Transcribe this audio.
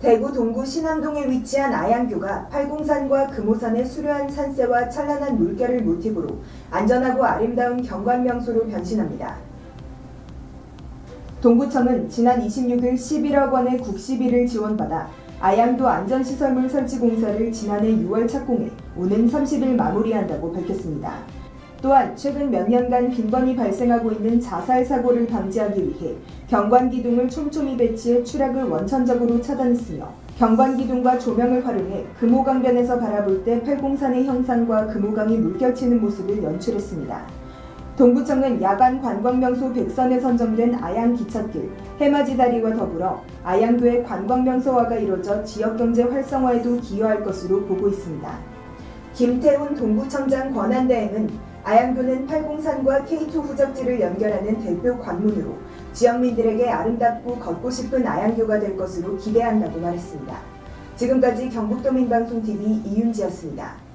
대구 동구 신암동에 위치한 아양교가 팔공산과 금오산의 수려한 산세와 찬란한 물결을 모티브로 안전하고 아름다운 경관 명소로 변신합니다. 동구청은 지난 26일 11억 원의 국시비를 지원받아 아양도 안전시설물 설치 공사를 지난해 6월 착공해 오는 30일 마무리한다고 밝혔습니다. 또한 최근 몇 년간 빈번히 발생하고 있는 자살 사고를 방지하기 위해 경관 기둥을 촘촘히 배치해 추락을 원천적으로 차단했으며 경관 기둥과 조명을 활용해 금호강변에서 바라볼 때 팔공산의 형상과 금호강이 물결치는 모습을 연출했습니다. 동구청은 야간 관광명소 백선에 선정된 아양 기찻길, 해맞이 다리와 더불어 아양도의 관광명소화가 이루어져 지역경제 활성화에도 기여할 것으로 보고 있습니다. 김태훈 동구청장 권한대행은 아양도는 팔공산과 K2 후적지를 연결하는 대표 관문으로 지역민들에게 아름답고 걷고 싶은 아양교가 될 것으로 기대한다고 말했습니다. 지금까지 경북도민방송TV 이윤지였습니다.